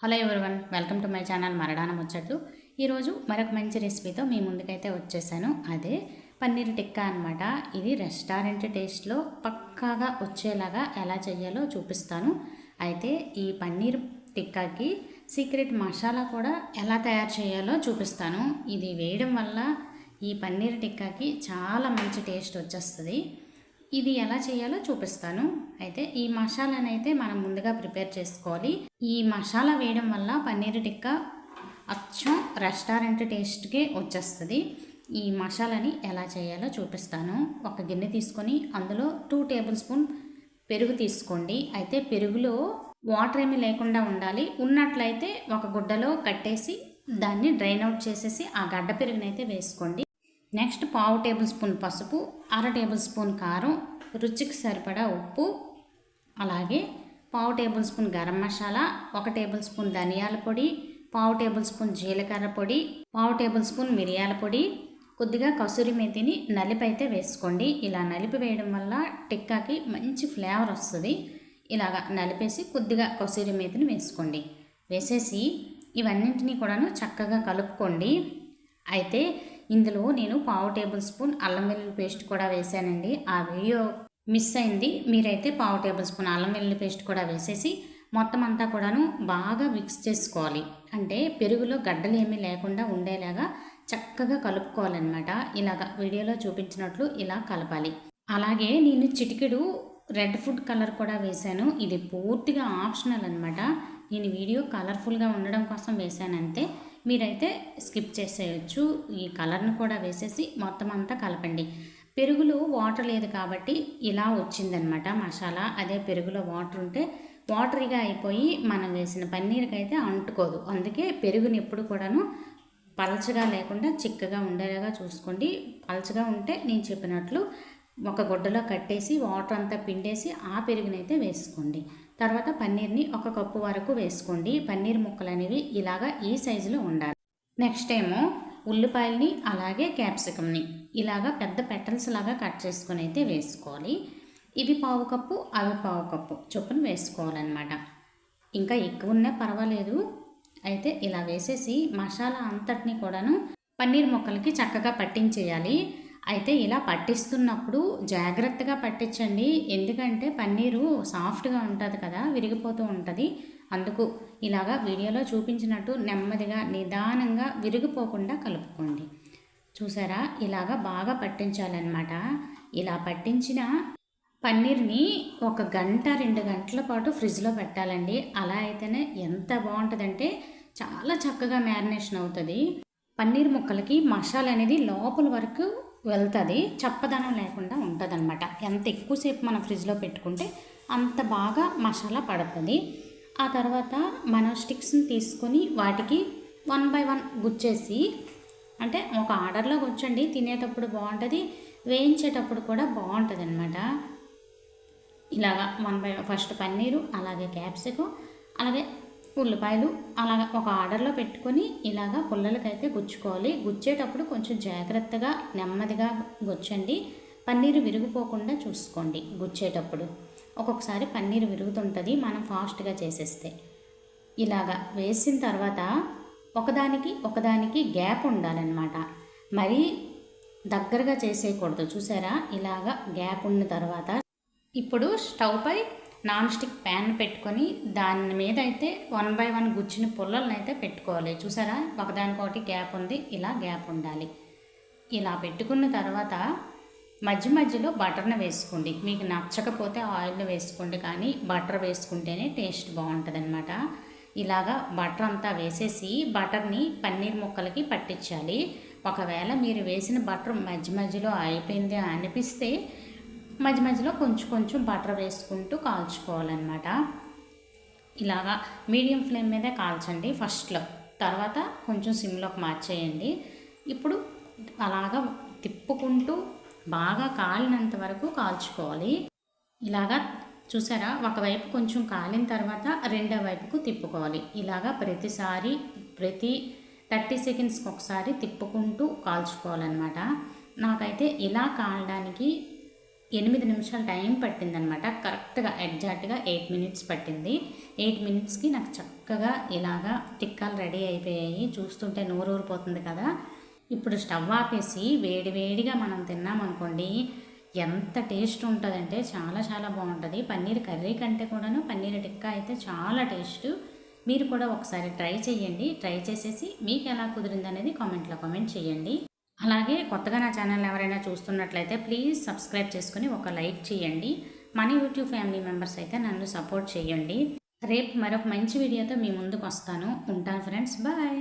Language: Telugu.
Hello everyone welcome to my channel మరడాన ముచ్చట్లు. ఈరోజు మరొక మంచి రెసిపీతో మీ ముందుకైతే వచ్చేసాను. అదే పన్నీర్ టిక్కా అనమాట ఇది రెస్టారెంట్ టేస్ట్లో పక్కాగా వచ్చేలాగా ఎలా చేయాలో చూపిస్తాను. అయితే ఈ పన్నీర్ టిక్కాకి సీక్రెట్ మసాలా కూడా ఎలా తయారు చేయాలో చూపిస్తాను. ఇది వేయడం వల్ల ఈ పన్నీర్ టిక్కాకి చాలా మంచి టేస్ట్ వచ్చేస్తుంది. ఇది ఎలా చేయాలో చూపిస్తాను. అయితే ఈ మసాలాని అయితే మనం ముందుగా ప్రిపేర్ చేసుకోవాలి. ఈ మసాలా వేయడం వల్ల పన్నీర్ టిక్కా అచ్చం రెస్టారెంట్ టేస్ట్కే వచ్చేస్తుంది. ఈ మసాలాని ఎలా చేయాలో చూపిస్తాను. ఒక గిన్నె తీసుకొని అందులో టూ టేబుల్ స్పూన్ పెరుగు తీసుకోండి. అయితే పెరుగులో వాటర్ ఏమీ లేకుండా ఉండాలి. ఉన్నట్లయితే ఒక గుడ్డలో కట్టేసి దాన్ని డ్రైన్ అవుట్ చేసేసి ఆ గడ్డ పెరుగునైతే వేసుకోండి. నెక్స్ట్ పావు టేబుల్ స్పూన్ పసుపు అర టేబుల్ స్పూన్ కారం రుచికి సరిపడా ఉప్పు అలాగే పావు టేబుల్ స్పూన్ గరం మసాలా ఒక టేబుల్ స్పూన్ ధనియాల పొడి పావు టేబుల్ స్పూన్ జీలకర్ర పొడి పావు టేబుల్ స్పూన్ మిరియాల పొడి. కొద్దిగా కసూరి మేతిని నలిపైతే వేసుకోండి. ఇలా నలిపి వేయడం వల్ల టిక్కాకి మంచి ఫ్లేవర్ వస్తుంది. ఇలాగా నలిపేసి కొద్దిగా కసూరి మేతిని వేసుకోండి. వేసేసి ఇవన్నింటినీ కూడాను చక్కగా కలుపుకోండి. అయితే ఇందులో నేను పావు టేబుల్ స్పూన్ అల్లం వెల్లుల్లి పేస్ట్ కూడా వేసానండి. ఆ వీడియో మిస్ అయింది. మీరైతే పావు టేబుల్ స్పూన్ అల్లం వెల్లుల్లి పేస్ట్ కూడా వేసేసి మొత్తం అంతా కూడాను బాగా మిక్స్ చేసుకోవాలి. అంటే పెరుగులో గడ్డలు ఏమీ లేకుండా ఉండేలాగా చక్కగా కలుపుకోవాలన్నమాట. ఇలాగ వీడియోలో చూపించినట్లు ఇలా కలపాలి. అలాగే నేను చిటికెడు రెడ్ ఫుడ్ కలర్ కూడా వేశాను. ఇది పూర్తిగా ఆప్షనల్ అనమాట నేను వీడియో కలర్ఫుల్గా ఉండడం కోసం వేశానంతే. మీరైతే స్కిప్ చేసేయచ్చు. ఈ కలర్ను కూడా వేసేసి మొత్తం అంతా కలపండి. పెరుగులో వాటర్ లేదు కాబట్టి ఇలా వచ్చిందనమాట మసాలా. అదే పెరుగులో వాటర్ ఉంటే వాటరీగా అయిపోయి మనం వేసిన పన్నీర్కి అయితే అంటుకోదు. అందుకే పెరుగుని ఎప్పుడు కూడాను పలచగా లేకుండా చిక్కగా ఉండేలాగా చూసుకోండి. పలచగా ఉంటే నేను చెప్పినట్లు ఒక గుడ్డలో కట్టేసి వాటర్ అంతా పిండేసి ఆ పెరుగునైతే వేసుకోండి. తర్వాత పన్నీర్ని ఒక కప్పు వరకు వేసుకోండి. పన్నీర్ ముక్కలు అనేవి ఇలాగా ఈ సైజులో ఉండాలి. నెక్స్ట్ ఏమో ఉల్లిపాయల్ని అలాగే క్యాప్సికమ్ని ఇలాగా పెద్ద పెటల్స్ లాగా కట్ చేసుకొని అయితే వేసుకోవాలి. ఇవి పావు కప్పు అవి పావు కప్పు చొప్పున వేసుకోవాలన్నమాట. ఇంకా ఎక్కువ ఉన్నా పర్వాలేదు. అయితే ఇలా వేసేసి మసాలా అంతటిని కూడాను పన్నీర్ ముక్కలకి చక్కగా పట్టించేయాలి. అయితే ఇలా పట్టిస్తున్నప్పుడు జాగ్రత్తగా పట్టించండి. ఎందుకంటే పన్నీరు సాఫ్ట్గా ఉంటుంది కదా విరిగిపోతూ ఉంటుంది. అందుకు ఇలాగా వీడియోలో చూపించినట్టు నెమ్మదిగా నిదానంగా విరిగిపోకుండా కలుపుకోండి. చూసారా? ఇలాగా బాగా పట్టించాలన్నమాట. ఇలా పట్టించిన పన్నీర్ని ఒక గంట రెండు గంటల పాటు ఫ్రిడ్జ్లో పెట్టాలండి. అలా అయితేనే ఎంత బాగుంటుందంటే చాలా చక్కగా మ్యారినేషన్ అవుతుంది. పన్నీర్ ముక్కలకి మసాలా అనేది లోపల వరకు వెళ్తుంది. చప్పదనం లేకుండా ఉంటుంది ఎంత ఎక్కువసేపు మనం ఫ్రిడ్జ్లో పెట్టుకుంటే అంత బాగా మసాలా పడుతుంది. ఆ తర్వాత మనం స్టిక్స్ని తీసుకొని వాటికి వన్ బై వన్ గుచ్చేసి అంటే ఒక ఆర్డర్లో గుచ్చండి తినేటప్పుడు బాగుంటుంది వేయించేటప్పుడు కూడా బాగుంటుంది అనమాట ఇలాగా వన్ బై ఫస్ట్ పన్నీరు అలాగే క్యాప్సికం అలాగే ఉల్లిపాయలు అలాగ ఒక ఆర్డర్లో పెట్టుకొని ఇలాగా పుల్లలకైతే గుచ్చుకోవాలి. గుచ్చేటప్పుడు కొంచెం జాగ్రత్తగా నెమ్మదిగా గుచ్చండి. పన్నీరు విరిగిపోకుండా చూసుకోండి గుచ్చేటప్పుడు. ఒక్కొక్కసారి పన్నీరు విరుగుతుంటుంది మనం ఫాస్ట్గా చేసేస్తే. ఇలాగా వేసిన తర్వాత ఒకదానికి ఒకదానికి గ్యాప్ ఉండాలన్నమాట. మరీ దగ్గరగా చేసేయకూడదు. చూసారా? ఇలాగా గ్యాప్ ఉన్న తర్వాత ఇప్పుడు స్టవ్ పై నాన్ స్టిక్ ప్యాన్ పెట్టుకొని దాని మీద అయితే వన్ బై వన్ గుచ్చిన పుల్లలను అయితే పెట్టుకోవాలి. చూసారా? ఒకదానికొకటి గ్యాప్ ఉంది ఇలా గ్యాప్ ఉండాలి. ఇలా పెట్టుకున్న తర్వాత మధ్య మధ్యలో బటర్ని వేసుకోండి. మీకు నచ్చకపోతే ఆయిల్ని వేసుకోండి కానీ బటర్ వేసుకుంటేనే టేస్ట్ బాగుంటుంది అనమాట ఇలాగా బటర్ అంతా వేసేసి బటర్ని పన్నీర్ ముక్కలకి పట్టించాలి. ఒకవేళ మీరు వేసిన బటర్ మధ్య మధ్యలో అయిపోయింది అనిపిస్తే మధ్య మధ్యలో కొంచెం కొంచెం బటర్ వేసుకుంటూ కాల్చుకోవాలన్నమాట. ఇలాగా మీడియం ఫ్లేమ్ మీదే కాల్చండి ఫస్ట్లో. తర్వాత కొంచెం సిమ్లోకి మార్చేయండి. ఇప్పుడు అలాగా తిప్పుకుంటూ బాగా కాలినంత వరకు కాల్చుకోవాలి. ఇలాగా చూసారా? ఒకవైపు కొంచెం కాలిన తర్వాత రెండో వైపుకు తిప్పుకోవాలి. ఇలాగా ప్రతిసారి ప్రతి థర్టీ సెకండ్స్కి ఒకసారి తిప్పుకుంటూ కాల్చుకోవాలన్నమాట. నాకైతే ఇలా కాలడానికి ఎనిమిది నిమిషాల టైం పట్టిందనమాట కరెక్ట్గా ఎగ్జాక్ట్గా ఎయిట్ మినిట్స్ పట్టింది. ఎయిట్ మినిట్స్కి నాకు చక్కగా ఇలాగా టిక్కాలు రెడీ అయిపోయాయి. చూస్తుంటే నోరూరిపోతుంది కదా. ఇప్పుడు స్టవ్ ఆపేసి వేడివేడిగా మనం తిన్నామనుకోండి ఎంత టేస్ట్ ఉంటుందంటే చాలా చాలా బాగుంటుంది. పన్నీర్ కర్రీ కంటే కూడాను పన్నీర్ టిక్కా అయితే చాలా టేస్ట్. మీరు కూడా ఒకసారి ట్రై చేయండి ట్రై చేసేసి మీకు ఎలా కుదిరింది అనేది కామెంట్లో కామెంట్ చేయండి అలాగే కొత్తగా నా ఛానల్ ఎవరైనా చూస్తున్నట్లయితే ప్లీజ్ సబ్స్క్రైబ్ చేసుకుని ఒక లైక్ చేయండి మన యూట్యూబ్ ఫ్యామిలీ మెంబర్స్ అయితే నన్ను సపోర్ట్ చేయండి రేపు మరొక మంచి వీడియోతో మీ ముందుకు వస్తాను. ఉంటాను ఫ్రెండ్స్. బాయ్.